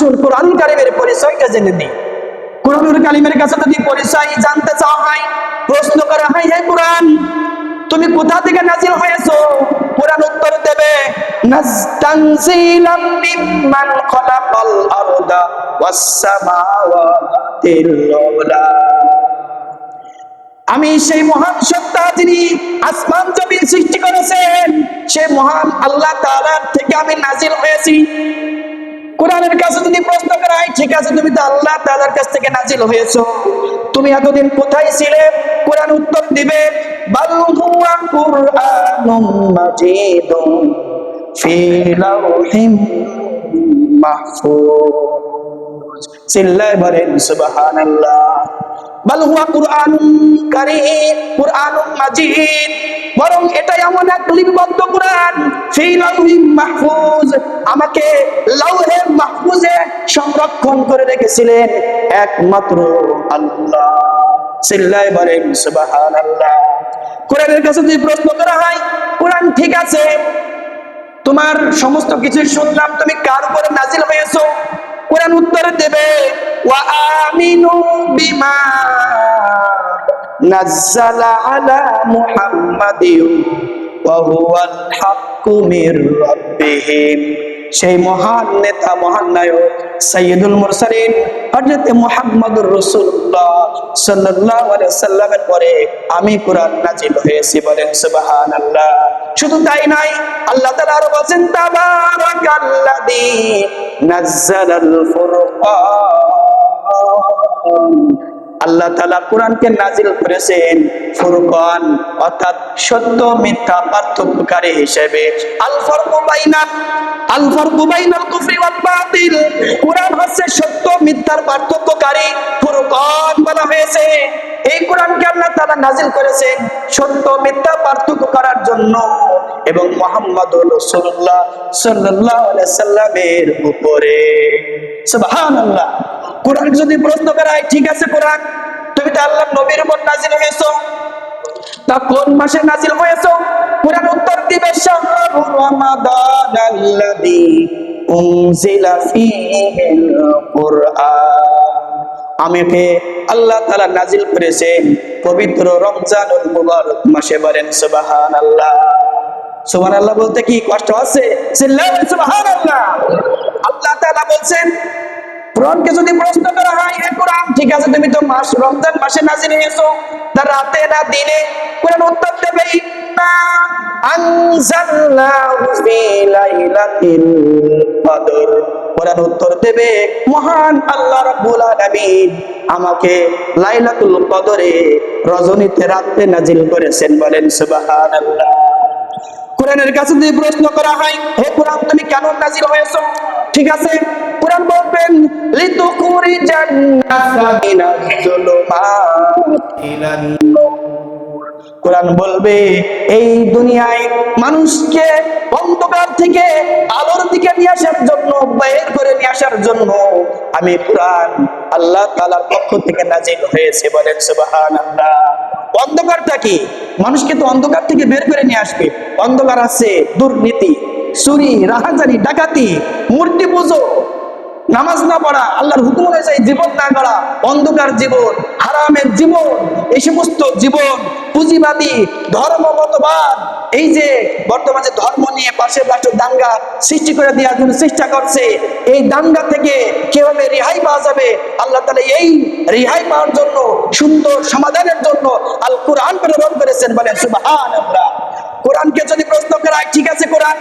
আসুন কোরআনুল কারিমের পরিচয়টা জেনে নিই কোরআনুল কালিমের কাছে যদি পরিচয় জানতে চাও হয় প্রশ্ন করা হয় হে কোরআন, তুমি কোথা থেকে নাজিল হয়েছো? কোরআন উত্তর দেবে, নাস্তানজিলাম মিম্মান খলাকাল আরদা ওয়াস সামাওয়াতিল উলা। আমি সেই মহান সত্তা যিনি আসমান জমিন সৃষ্টি করেছেন সেই মহান আল্লাহ তাআলার থেকে আমি নাজিল হয়েছি। কোরআনের কাছে যদি প্রশ্ন করা হয়, ঠিক আছে, তুমি তো আল্লাহ তাআলার কাছ থেকে নাজিল হয়েছো। তুমি এতদিন কোথায় ছিলে? কোরআন উত্তর দিবে চিল্লায় বলেন, সুবহানাল্লাহ। বাল হুয়া কুরআনুম কারীম কুরআনুম মাজিদ। বরং এটা এমন এক লিপিবদ্ধ কোরআন ফি লাউহিম মাহফুজ। আমাকে লাউহে মাহফুজে সংরক্ষণ করে রেখেছিলেন একমাত্র আল্লাহ। চিল্লায় বলেন সুবহানাল্লাহ। কোরআনের কাছে যদি প্রশ্ন করা হয়, কোরআন ঠিক আছে, তোমার সমস্ত কিছু শুনলাম তুমি কার উপরে নাজিল হয়েছো? কোরআন উত্তর দেবে। আলা মুহাম্মাদিন ওয়া হুয়াল হাক্কু মির রাব্বিহিম সেই মহান নেতা, মহান নায়ক সৈয়দুল মুরসালিন হযরত মুহাম্মদুর রাসূলুল্লাহ সাল্লাল্লাহু আলাইহি সাল্লামের পরে আমি কোরআন নাজিল হয়েছি বলেন সুবহানাল্লাহ। শুধু তাই নাই আল্লাহ তাআলা আরও বলেন, তাবারাকাল্লাযী ফুরকান। আল্লাহ তাআলা কোরআনকে নাজিল করেছেন ফুরকান, অর্থাৎ সত্য মিথ্যা পার্থক্যকারী হিসেবে। আল ফারকু বাইনা আল কুফরি ওয়াল বাতিল। কোরআন হচ্ছে সত্য মিথ্যার পার্থক্যকারী ফুরকান বলা হয়েছে। এই কোরআনকে আল্লাহ তাআলা নাজিল করেছেন সত্য মিথ্যা পার্থক্য করার জন্য। এবং মুহাম্মদ রাসূলুল্লাহ সাল্লাল্লাহু সাল্লামের উপরে। সুবহানাল্লাহ। কোরআন যদি প্রশ্ন করা হয় ঠিক আছে কোরআন, তুমি তো আল্লাহ নবীর উপর নাজিল হয়েছো। তা কোন মাসে নাজিল হয়েছো? কোরআন উত্তর দিবে রমাদান আল্লাযী উনজিলা ফীহিল কুরআন। আমাকে আল্লাহ তাআলা নাজিল করেছেন পবিত্র রমজানুল মুবারক মাসে বলেন, সুবহানাল্লাহ। সুবহানাল্লাহ বলতে কি কষ্ট আছে? সুবহানাল্লাহ আল্লাহ তাআলা বলছেন কোরআনকে যদি প্রশ্ন করা হয়, হে কোরআন, ঠিক আছে, তুমি তো মাস রমজান মাসে নাজিল হয়েছো, তা রাতে না দিনে? কোরআন উত্তর দেবে ইন্না আনজালনাহু ফি লাইলাতিল কদর। কোরআন উত্তর দেবে, মহান আল্লাহ রাব্বুল আলামিন আমাকে লাইলাতুল কদরে রজনীতে রাতে নাজিল করেছেন। বলেন, সুবহানাল্লাহ। কোরআনের কাছে যদি প্রশ্ন করা হয়, হে কোরআন, তুমি কেন নাজিল হয়েছো? ঠিক আছে? কোরআন বলবেন লিতুকুরি জান্নাতা কোরআন বলবে, এই দুনিয়ায় মানুষকে অন্ধকার থেকে আলোর দিকে নিয়ে আসার জন্য বের করে নিয়ে আসার জন্য আমি কোরআন আল্লাহ তাআলার পক্ষ থেকে নাজিল হয়েছে বলেন সুবহানাল্লাহ। অন্ধকারটা কি? মানুষকে তো অন্ধকার থেকে বের করে নিয়ে আসবে। অন্ধকার আছে, দুর্নীতি চুরি রাহাজানি ডাকাতি, মূর্তি পুজো, নামাজ না পড়া, আল্লাহর হুকুম অনুযায়ী জীবন না গড়া, অন্ধকার জীবন, হারামের জীবন, এই সমস্ত জীবন, পুঁজিবাদী ধর্ম মতবাদ এই যে বর্তমানে ধর্ম নিয়ে পাশে পাশে দাঙ্গা সৃষ্টি করে দেওয়ার জন্য চেষ্টা করছে, এই দাঙ্গা থেকে কীভাবে রেহাই পাওয়া যাবে? আল্লাহ তালা এই রেহাই পাওয়ার জন্য, সুন্দর সমাধানের জন্য আল কোরআন প্রেরণ করেছেন বলেন সুবহান কোরআনকে যদি প্রশ্ন করা ঠিক আছে কোরআন,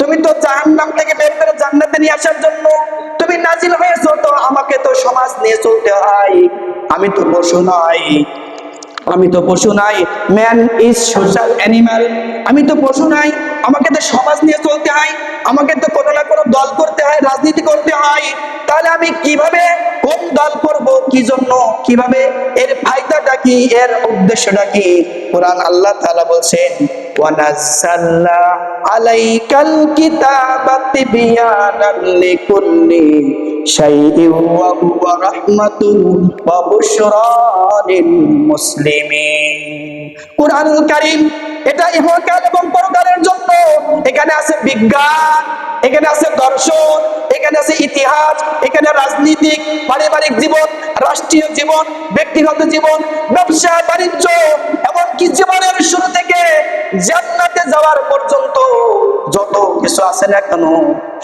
তুমি তো জাহান্নাম থেকে বের করে জান্নাতে নিয়ে আসার জন্য তুমি নাজিল হয়েছো, তো আমাকে তো সমাজ নিয়ে চলতে হয়। আমি তো পশু নয় আমি তো পশু নাই। ম্যান ইজ সোশ্যাল অ্যানিমাল আমি তো পশু নাই। আমাকে তো সমাজ নিয়ে চলতে হয়, আমাকে তো কোনো না কোনো দল করতে হয়, রাজনীতি করতে হয়। তাহলে আমি কীভাবে কোন দল করব, কি জন্য, কীভাবে? এর ফায়দাটা কি, এর উদ্দেশ্যটা কি? কোরআন আল্লাহ তাআলা বলছেন তিবয়ানান লিকুল্লি শাইইন ওয়া হুয়া রাহমাতুন ওয়া বুশরা লিল মুসলিমিন। কোরআনুল কারীম এটা ইহকাল এবং পরকালের জন্য। এখানে আছে বিজ্ঞান, এখানে আছে দর্শন, এখানে আছে ইতিহাস, এখানে রাজনীতিক, পারিবারিক জীবন, রাষ্ট্রীয় জীবন, ব্যক্তিগত জীবন, ব্যবসা, বাণিজ্য জান্নাতে যাওয়ার পর্যন্ত যত কিছু আছে না কেন,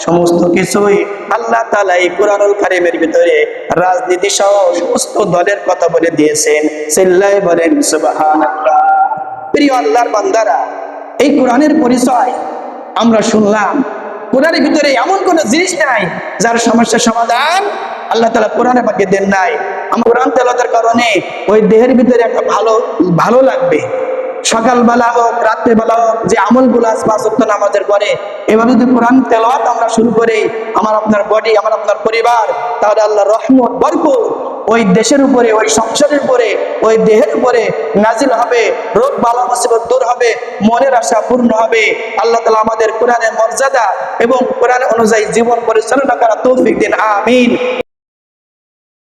সমস্ত কিছুই আল্লাহ তাআলা এই কোরআনুল কারীমের ভিতরে রাজনীতি সহ সমস্ত দলের কথা বলে দিয়েছেন। সিল্লাই বলেন প্রিয় আল্লাহর বান্দারা, এই কোরআনের পরিচয় আমরা শুনলাম। কোরআনের ভিতরে এমন কোন জিনিস নাই যার সমস্যার সমাধান আল্লাহ তালা কোরআনে পাকে দেন নাই। আমার কোরআন কারণে ওই দেহের ভিতরে একটা ভালো ভালো লাগবে। সকালবেলা হোক, রাত্রেবেলা হোক, যে আমলগুলো আছে পাঁচ নামাজের পরে এভাবে যদি কোরআন তেলাওয়াত আমরা শুরু করি, আমার আপনার বডি আমার আপনার পরিবার, তাহলে আল্লাহ রহমত বরকত ওই দেশের উপরে, ওই সংসারের উপরে, ওই দেহের উপরে নাজিল হবে, রোগ বালা মুসিবত দূর হবে, মনের আশা পূর্ণ হবে। আল্লাহ তালা আমাদের কোরআনের মর্যাদা এবং কোরআন অনুযায়ী জীবন পরিচালনা করা তৌফিক দিন। আমিন।